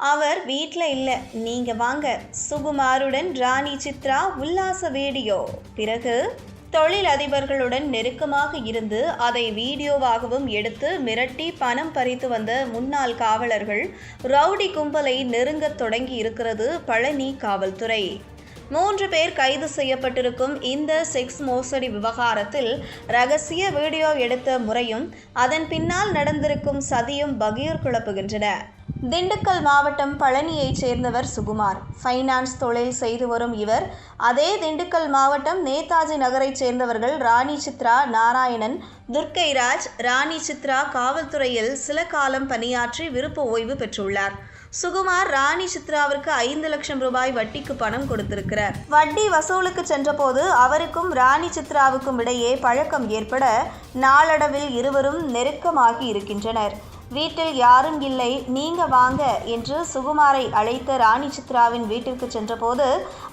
அவர் வீட்டில் இல்லை. நீங்க வாங்க. சுகுமாருடன் ராணி சித்ரா உல்லாச வீடியோ. பிறகு தொழில் அதிபர்களுடன் நெருக்கமாக இருந்து அதை வீடியோவாகவும் எடுத்து மிரட்டி பணம் பறித்து வந்த முன்னாள் காவலர்கள் ரவுடி கும்பலை நெருங்கத் தொடங்கி இருக்கிறது பழனி காவல்துறை. மூன்று பேர் கைது செய்யப்பட்டிருக்கும் இந்த செக்ஸ் மோசடி விவகாரத்தில் ரகசிய வீடியோ எடுத்த முறையும் அதன் பின்னால் நடந்திருக்கும் சதியும் பகீர் குழப்புகின்றன. திண்டுக்கல் மாவட்டம் பழனியைச் சேர்ந்தவர் சுகுமார். ஃபைனான்ஸ் தொழில் செய்து வரும் இவர் அதே திண்டுக்கல் மாவட்டம் நேதாஜி நகரைச் சேர்ந்தவர்கள் ராணி சித்ரா நாராயணன் துர்க்கைராஜ் ராணி சித்ரா காவல்துறையில் சில காலம் பணியாற்றி விருப்ப ஓய்வு பெற்றுள்ளார். சுகுமார் ராணி சித்ராவிற்கு ஐந்து லட்சம் ரூபாய் வட்டிக்கு பணம் கொடுத்திருக்கிறார். வட்டி வசூலுக்கு சென்றபோது அவருக்கும் ராணி சித்ராவுக்கும் இடையே பழக்கம் ஏற்பட நாளடைவில் இருவரும் நெருக்கமாகி இருக்கின்றனர். வீட்டில் யாரும் இல்லை நீங்க வாங்க என்று சுகுமாரை அழைத்த ராணி சித்ராவின் வீட்டிற்கு சென்றபோது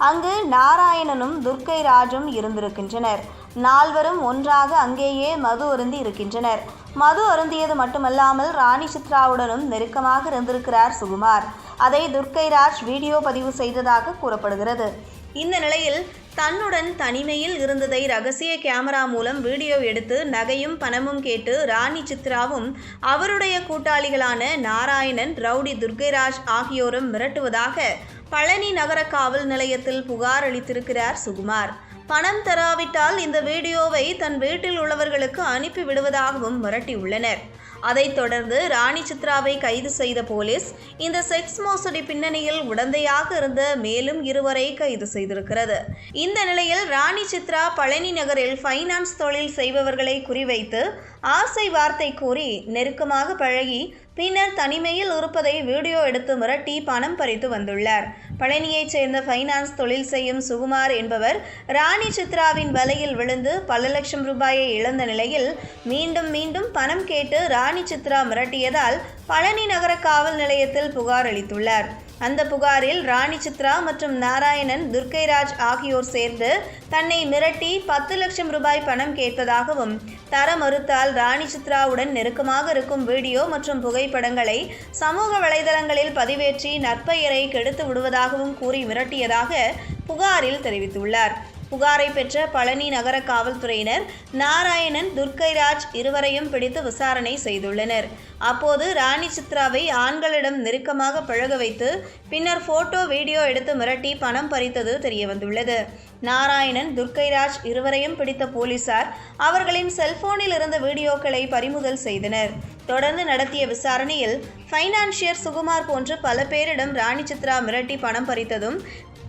அங்கு நாராயணனும் துர்க்கை ராஜும் இருந்திருக்கின்றனர். நால்வரும் ஒன்றாக அங்கேயே மது அருந்தி இருக்கின்றனர். மது அருந்தியது மட்டுமல்லாமல் ராணி சித்ராவுடனும் நெருக்கமாக இருந்திருக்கிறார் சுகுமார். அதை துர்க்கைராஜ் வீடியோ பதிவு செய்ததாக கூறப்படுகிறது. இந்த நிலையில் தன்னுடன் தனிமையில் இருந்ததை ரகசிய கேமரா மூலம் வீடியோ எடுத்து நகையும் பணமும் கேட்டு ராணி சித்ராவும் அவருடைய கூட்டாளிகளான நாராயணன் ரவுடி துர்கைராஜ் ஆகியோரும் மிரட்டுவதாக பழனி நகர காவல் நிலையத்தில் புகார் அளித்திருக்கிறார் சுகுமார். பணம் தராவிட்டால் இந்த வீடியோவை தன் வீட்டில் உள்ளவர்களுக்கு அனுப்பி விடுவதாகவும் மிரட்டியுள்ளனர். அதைத் தொடர்ந்து ராணி சித்ராவை கைது செய்த போலீஸ் இந்த செக்ஸ் மோசடி பின்னணியில் உடந்தையாக இருந்த மேலும் இருவரை கைது செய்திருக்கிறது. இந்த நிலையில் ராணி சித்ரா பழனி நகரில் ஃபைனான்ஸ் தொழில் செய்பவர்களை குறிவைத்து ஆசை வார்த்தை கூறி நெருக்கமாக பழகி பின்னர் தனிமையில் இருப்பதை வீடியோ எடுத்து மிரட்டி பணம் பறித்து வந்துள்ளார். பழனியைச் சேர்ந்த ஃபைனான்ஸ் தொழில் செய்யும் சுகுமார் என்பவர் ராணி சித்ராவின் வலையில் விழுந்து பல லட்சம் ரூபாயை இழந்த நிலையில் மீண்டும் மீண்டும் பணம் கேட்டு ராணி சித்ரா மிரட்டியதால் பழனி நகர காவல் நிலையத்தில் புகார் அளித்துள்ளார். அந்த புகாரில் ராணி சித்ரா மற்றும் நாராயணன் துர்க்கைராஜ் ஆகியோர் சேர்ந்து தன்னை மிரட்டி பத்து லட்சம் ரூபாய் பணம் கேட்பதாகவும் தர மறுத்தால் ராணி சித்ராவுடன் நெருக்கமாக இருக்கும் வீடியோ மற்றும் புகைப்படங்களை சமூக வலைதளங்களில் பதிவேற்றி நற்பெயரை கெடுத்து விடுவதாகவும் கூறி மிரட்டியதாக புகாரில் தெரிவித்துள்ளார். புகாரை பெற்ற பழனி நகர காவல்துறையினர் நாராயணன் துர்க்கைராஜ் இருவரையும் பிடித்து விசாரணை செய்துள்ளனர். அப்போது ராணி சித்ராவை ஆண்களிடம் நெருக்கமாக பழக வைத்து பின்னர் போட்டோ வீடியோ எடுத்து மிரட்டி பணம் பறித்தது தெரியவந்துள்ளது. நாராயணன் துர்க்கைராஜ் இருவரையும் பிடித்த போலீசார் அவர்களின் செல்போனில் இருந்த வீடியோக்களை பறிமுதல் செய்தனர். தொடர்ந்து நடத்திய விசாரணையில் ஃபைனான்சியர் சுகுமார் போன்று பல பேரிடம் ராணி சித்ரா மிரட்டி பணம் பறித்ததும்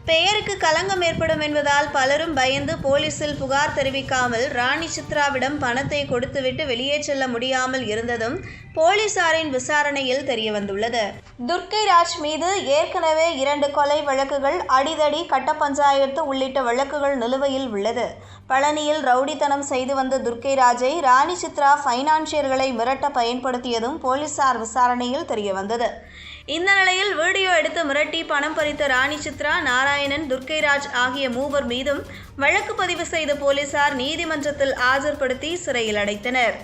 பெயருக்கு களங்கம் ஏற்படும் என்பதால் பலரும் பயந்து போலீசில் புகார் தெரிவிக்காமல் ராணி சித்ராவிடம் பணத்தை கொடுத்துவிட்டு வெளியே செல்ல முடியாமல் இருந்ததும் போலீசாரின் விசாரணையில் தெரியவந்துள்ளது. துர்க்கை ராஜ் மீது ஏற்கனவே இரண்டு கொலை வழக்குகள் அடிதடி கட்ட பஞ்சாயத்து உள்ளிட்ட வழக்குகள் நிலுவையில் உள்ளது. பழனியில் ரவுடித்தனம் செய்து வந்த துர்க்கை ராஜை ராணி சித்ரா ஃபைனான்சியர்களை மிரட்ட பயன்படுத்தியதும் போலீசார் விசாரணையில் தெரியவந்தது. இந்த நிலையில் வீடியோ எடுத்து மிரட்டி பணம் பறித்த ராணி சித்ரா நாராயணன் துர்க்கைராஜ் ஆகிய மூவர் மீதும் வழக்கு பதிவு செய்த போலீசார் நீதிமன்றத்தில் ஆஜர்படுத்தி சிறையில் அடைத்தனர்.